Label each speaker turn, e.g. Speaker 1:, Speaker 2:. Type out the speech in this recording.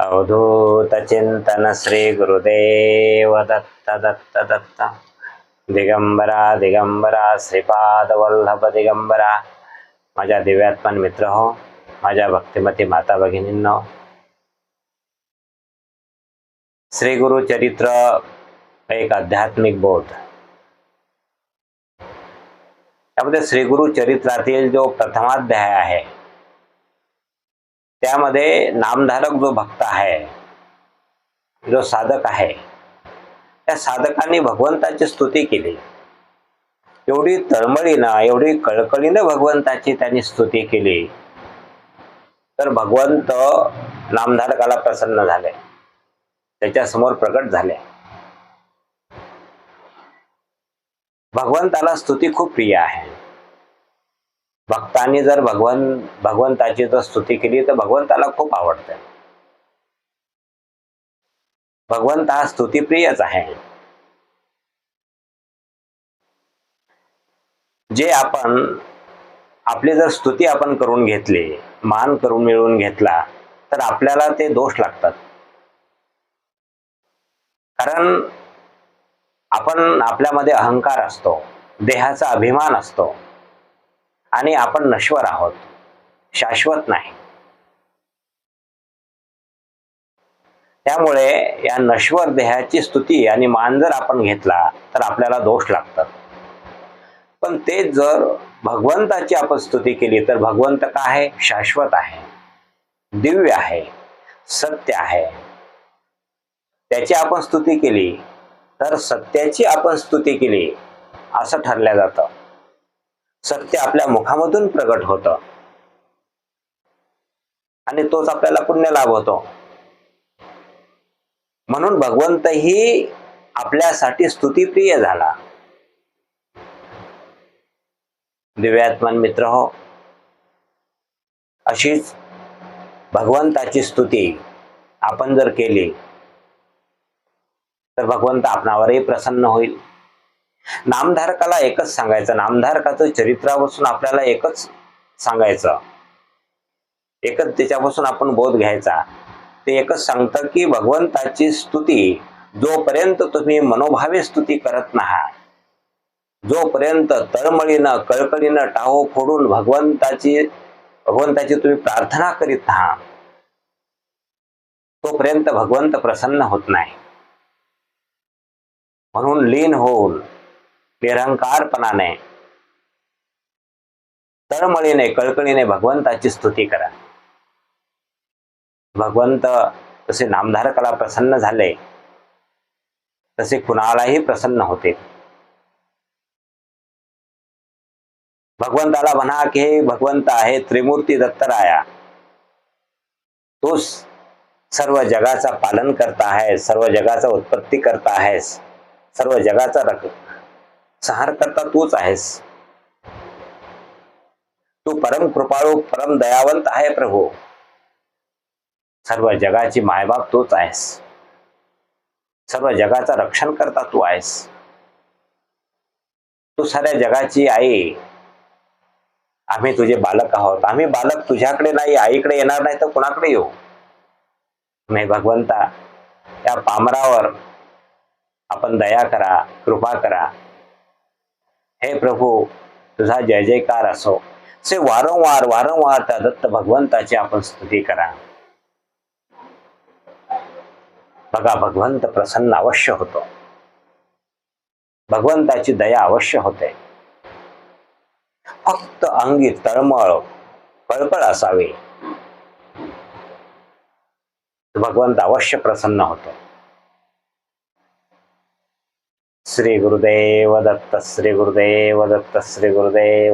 Speaker 1: अवधूत चिंतन श्री गुरुदेव दत्त दत्त दत्त दिगंबरा दिगंबरा श्रीपाद वल्लभ दिगंबरा माझ्या दिव्यात्मन मित्र हो। माझ्या भक्तिमती माता भगिनींनो श्री गुरु चरित्र एक आध्यात्मिक बोध। त्यामध्ये श्री गुरु चरित्रातील जो प्रथमाध्याय आहे त्यामध्ये नामधारक जो भक्त आहे जो साधक आहे त्या साधकांनी भगवंताची स्तुती केली. एवढी तळमळीनं एवढी कळकळीनं भगवंताची त्यांनी स्तुती केली तर भगवंत नामधारकाला प्रसन्न झाले. त्याच्यासमोर प्रकट झाले. भगवंताला स्तुती खूप प्रिय आहे. भक्तांनी जर भगवान भगवंताची जर स्तुती केली तर भगवंताला खूप आवडते. भगवंत हा स्तुतीप्रियच आहे. जे आपण आपली जर स्तुती आपण करून घेतली मान करून मिळवून घेतला तर आपल्याला ते दोष लागतात. कारण आपण आपल्यामध्ये अहंकार असतो देहाचा अभिमान असतो. आणि आपण नश्वर आहोत. शाश्वत नाही. त्यामुळे या नश्वर देहाची स्तुती आणि मान जर आपण घेतला तर आपल्याला दोष लागतात. पण ते जर भगवंताची आपण स्तुती केली तर भगवंत का आहे? शाश्वत आहे. दिव्य आहे. सत्य आहे. त्याची आपण स्तुती केली तर सत्याची आपण स्तुती केली असं ठरल्या जातं. सत्य आपल्या मुखामधून प्रगट होत. आणि तोच आपल्याला पुण्य लाभ होतो म्हणून भगवंतही आपल्यासाठी स्तुतीप्रिय झाला. दिव्यात्मन मित्र हो. अशीच भगवंताची स्तुती आपण जर केली तर भगवंत आपणावरही प्रसन्न होईल. नामधारकाला एकच सांगायचं नामधारकाचं चरित्रापासून आपल्याला एकच सांगायचं. एकच त्याच्यापासून आपण बोध घ्यायचा. ते एकच सांगतं की भगवंताची स्तुती जोपर्यंत तुम्ही मनोभावे स्तुती करत नाहा जोपर्यंत तळमळीनं कळकळीनं टाहो फोडून भगवंताची भगवंताची तुम्ही प्रार्थना करीत आहात तोपर्यंत भगवंत प्रसन्न होत नाही. म्हणून लीन होऊन निरंकारपणाने. तळमळीने कळकळीने भगवंताची स्तुती करा. भगवंत तसे नामधारकाला प्रसन्न झाले तसे कुणालाही प्रसन्न होते. भगवंताला म्हणा की हे भगवंत आहे त्रिमूर्ती दत्तराया. तोच सर्व जगाचा पालन करता आहेस सर्व जगाचा उत्पत्ती करता आहेस सर्व जगाचा रक सहार करता तूच आहेस. तू परम कृपाळू परम दयावंत आहे प्रभू. सर्व जगाची मायबाप तूच आहेस. सर्व जगाचा रक्षण करता तू आहेस. तू साऱ्या जगाची आई. आम्ही तुझे बालक आहोत. आम्ही बालक तुझ्याकडे नाही आईकडे येणार नाही तर कुणाकडे येऊ? नाही भगवंता या पामरावर आपण दया करा कृपा करा. हे प्रभू तुझा जय जयकार असो. से वारंवार वारंवार त्या दत्त भगवंताची आपण स्तुती करा. बघा भगवंत प्रसन्न अवश्य होतो. भगवंताची दया अवश्य होते. फक्त अंगी तळमळ कळकळ असावी. भगवंत अवश्य प्रसन्न होतो. ಶ್ರೀ ಗುರುದೇವ ದತ್ತ ಶ್ರೀ ಗುರುದೇವ ದತ್ತ ಶ್ರೀ ಗುರುದೇವ